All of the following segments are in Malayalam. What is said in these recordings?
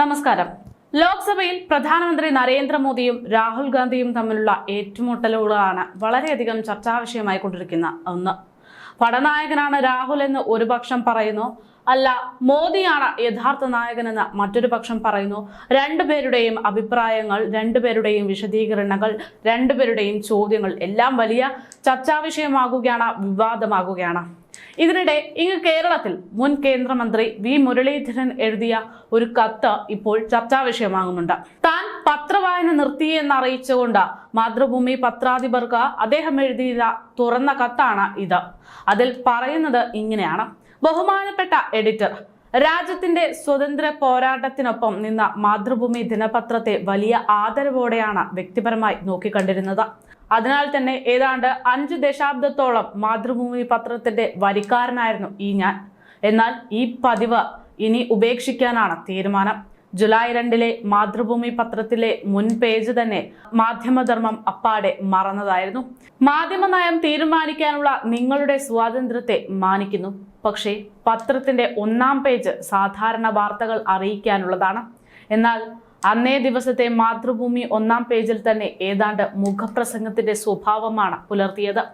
നമസ്കാരം. ലോക്സഭയിൽ പ്രധാനമന്ത്രി നരേന്ദ്രമോദിയും രാഹുൽ ഗാന്ധിയും തമ്മിലുള്ള ഏറ്റുമുട്ടലുകളാണ് വളരെയധികം ചർച്ചാ വിഷയമായി കൊണ്ടിരിക്കുന്ന ഒന്ന് പടനായകനാണ് രാഹുൽ എന്ന് ഒരു പക്ഷം പറയുന്നു. അല്ല മോദിയാണ് യഥാർത്ഥ നായകനെന്ന് മറ്റൊരു പക്ഷം പറയുന്നു. രണ്ടുപേരുടെയും അഭിപ്രായങ്ങൾ രണ്ടുപേരുടെയും വിശദീകരണങ്ങൾ രണ്ടുപേരുടെയും ചോദ്യങ്ങൾ എല്ലാം വലിയ ചർച്ചാ വിഷയമാകുകയാണ് വിവാദമാകുകയാണ്. ഇതിനിടെ ഇങ്ങ് കേരളത്തിൽ മുൻ കേന്ദ്രമന്ത്രി വി മുരളീധരൻ എഴുതിയ ഒരു കത്ത് ഇപ്പോൾ ചർച്ചാ വിഷയമാകുന്നുണ്ട്. താൻ പത്രവായന നിർത്തിയെന്ന് അറിയിച്ചുകൊണ്ട് മാതൃഭൂമി പത്രാധിപർക്ക് അദ്ദേഹം എഴുതിയ തുറന്ന കത്താണ് ഇത്. അതിൽ പറയുന്നത് ഇങ്ങനെയാണ്. ബഹുമാനപ്പെട്ട എഡിറ്റർ രാജ്യത്തിന്റെ സ്വതന്ത്ര പോരാട്ടത്തിനൊപ്പം നിന്ന മാതൃഭൂമി ദിനപത്രത്തെ വലിയ ആദരവോടെയാണ് വ്യക്തിപരമായി നോക്കിക്കണ്ടിരുന്നത്. അതിനാൽ തന്നെ ഏതാണ്ട് അഞ്ച് ദശാബ്ദത്തോളം മാതൃഭൂമി പത്രത്തിന്റെ വരിക്കാരനായിരുന്നു ഈ ഞാൻ. എന്നാൽ ഈ പതിവ് ഇനി ഉപേക്ഷിക്കാനാണ് തീരുമാനം. ജൂലൈ രണ്ടിലെ മാതൃഭൂമി പത്രത്തിലെ മുൻ പേജ് തന്നെ മാധ്യമധർമ്മം അപ്പാടെ മറന്നതായിരുന്നു. മാധ്യമ നയം തീരുമാനിക്കാനുള്ള നിങ്ങളുടെ സ്വാതന്ത്ര്യത്തെ മാനിക്കുന്നു. പക്ഷേ പത്രത്തിന്റെ ഒന്നാം പേജ് സാധാരണ വാർത്തകൾ അറിയിക്കാനുള്ളതാണ്. എന്നാൽ അന്നേ ദിവസത്തെ മാതൃഭൂമി ഒന്നാം പേജിൽ തന്നെ ഏതാണ്ട് മുഖപ്രസംഗത്തിന്റെ സ്വഭാവമാണ് പുലർത്തിയത്.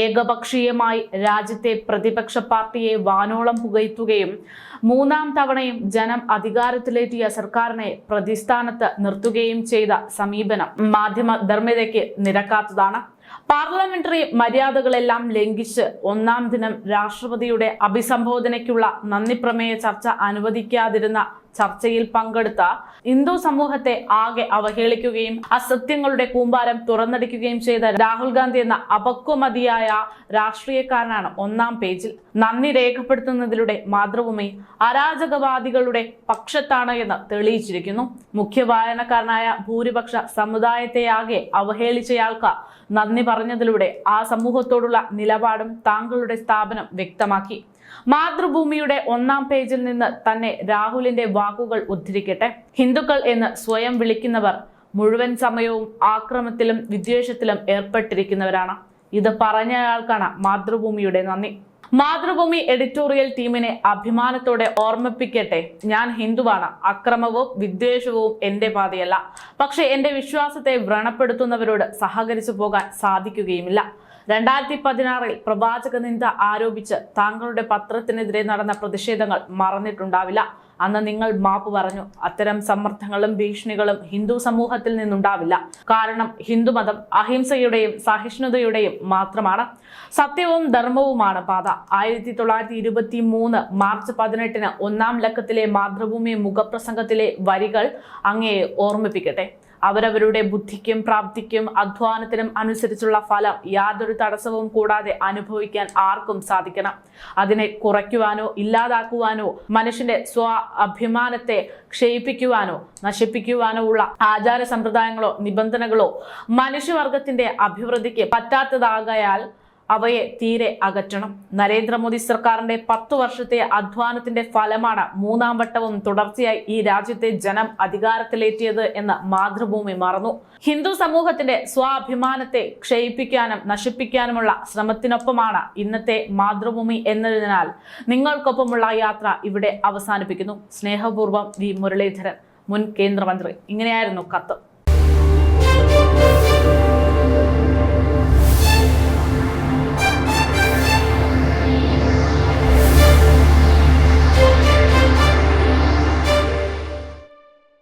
ഏകപക്ഷീയമായി രാജ്യത്തെ പ്രതിപക്ഷ പാർട്ടിയെ വാനോളം പുകയ്ത്തുകയും മൂന്നാം തവണയും ജനം അധികാരത്തിലേറ്റിയ സർക്കാരിനെ പ്രതിസ്ഥാനത്ത് നിർത്തുകയും ചെയ്ത സമീപനം മാധ്യമ ധർമ്മതയ്ക്ക് നിരക്കാത്തതാണ്. പാർലമെന്ററി മര്യാദകളെല്ലാം ലംഘിച്ച് ഒന്നാം ദിനം രാഷ്ട്രപതിയുടെ അഭിസംബോധനയ്ക്കുള്ള നന്ദി പ്രമേയ ചർച്ച അനുവദിക്കാതിരുന്ന ചർച്ചയിൽ പങ്കെടുത്ത ഹിന്ദു സമൂഹത്തെ ആകെ അവഹേളിക്കുകയും അസത്യങ്ങളുടെ കൂമ്പാരം തുറന്നടിക്കുകയും ചെയ്ത രാഹുൽ ഗാന്ധി എന്ന അപക്വമതിയായ രാഷ്ട്രീയക്കാരനാണ് ഒന്നാം പേജിൽ. നന്ദി രേഖപ്പെടുത്തുന്നതിലൂടെ മാതൃഭൂമി അരാജകവാദികളുടെ പക്ഷത്താണ് എന്ന് തെളിയിച്ചിരിക്കുന്നു. മുഖ്യ വായനക്കാരനായ ഭൂരിപക്ഷ സമുദായത്തെയാകെ അവഹേളിച്ചയാൾക്ക് നന്ദി പറഞ്ഞതിലൂടെ ആ സമൂഹത്തോടുള്ള നിലപാടും താങ്കളുടെ സ്ഥാപനം വ്യക്തമാക്കി. മാതൃഭൂമിയുടെ ഒന്നാം പേജിൽ നിന്ന് തന്നെ രാഹുലിന്റെ വാക്കുകൾ ഉദ്ധരിക്കട്ടെ. ഹിന്ദുക്കൾ എന്ന് സ്വയം വിളിക്കുന്നവർ മുഴുവൻ സമയവും ആക്രമത്തിലും വിദ്വേഷത്തിലും ഏർപ്പെട്ടിരിക്കുന്നവരാണ്. ഇത് പറഞ്ഞയാൾക്കാണ് മാതൃഭൂമിയുടെ നന്ദി. മാതൃഭൂമി എഡിറ്റോറിയൽ ടീമിനെ അഭിമാനത്തോടെ ഓർമ്മിപ്പിക്കട്ടെ. ഞാൻ ഹിന്ദുവാണ്. അക്രമവും വിദ്വേഷവും എന്റെ പാതയല്ല. പക്ഷെ എന്റെ വിശ്വാസത്തെ വ്രണപ്പെടുത്തുന്നവരോട് സഹകരിച്ചു പോകാൻ സാധിക്കുകയുമില്ല. രണ്ടായിരത്തി പതിനാറിൽ പ്രവാചക നിന്ദ ആരോപിച്ച് താങ്കളുടെ പത്രത്തിനെതിരെ നടന്ന പ്രതിഷേധങ്ങൾ മറന്നിട്ടുണ്ടാവില്ല. അന്ന് നിങ്ങൾ മാപ്പ് പറഞ്ഞു. അത്തരം സമ്മർദ്ദങ്ങളും ഭീഷണികളും ഹിന്ദു സമൂഹത്തിൽ നിന്നുണ്ടാവില്ല. കാരണം ഹിന്ദുമതം അഹിംസയുടെയും സഹിഷ്ണുതയുടെയും മാത്രമാണ്. സത്യവും ധർമ്മവുമാണ് പാത. ആയിരത്തി തൊള്ളായിരത്തി ഇരുപത്തി മൂന്ന് മാർച്ച് പതിനെട്ടിന് ഒന്നാം ലക്കത്തിലെ മാതൃഭൂമി മുഖപ്രസംഗത്തിലെ വരികൾ അങ്ങയെ ഓർമ്മിപ്പിക്കട്ടെ. അവരവരുടെ ബുദ്ധിക്കും പ്രാപ്തിക്കും അധ്വാനത്തിനും അനുസരിച്ചുള്ള ഫലം യാതൊരു തടസ്സവും കൂടാതെ അനുഭവിക്കാൻ ആർക്കും സാധിക്കണം. അതിനെ കുറയ്ക്കുവാനോ ഇല്ലാതാക്കുവാനോ മനുഷ്യന്റെ സ്വ അഭിമാനത്തെ ക്ഷയിപ്പിക്കുവാനോ നശിപ്പിക്കുവാനോ ഉള്ള ആചാര സമ്പ്രദായങ്ങളോ നിബന്ധനകളോ മനുഷ്യവർഗത്തിന്റെ അഭിവൃദ്ധിക്ക് പറ്റാത്തതാകയാൽ അവയെ തീരെ അകറ്റണം. നരേന്ദ്രമോദി സർക്കാരിന്റെ പത്തു വർഷത്തെ അധ്വാനത്തിന്റെ ഫലമാണ് മൂന്നാം വട്ടവും തുടർച്ചയായി ഈ രാജ്യത്തെ ജനം അധികാരത്തിലേറ്റിയത് എന്ന് മാതൃഭൂമി മറന്നു. ഹിന്ദു സമൂഹത്തിന്റെ സ്വാഭിമാനത്തെ ക്ഷയിപ്പിക്കാനും നശിപ്പിക്കാനുമുള്ള ശ്രമത്തിനൊപ്പമാണ് ഇന്നത്തെ മാതൃഭൂമി എന്നതിനാൽ നിങ്ങൾക്കൊപ്പമുള്ള യാത്ര ഇവിടെ അവസാനിപ്പിക്കുന്നു. സ്നേഹപൂർവം വി മുരളീധരൻ മുൻ കേന്ദ്രമന്ത്രി. ഇങ്ങനെയായിരുന്നു കത്ത്.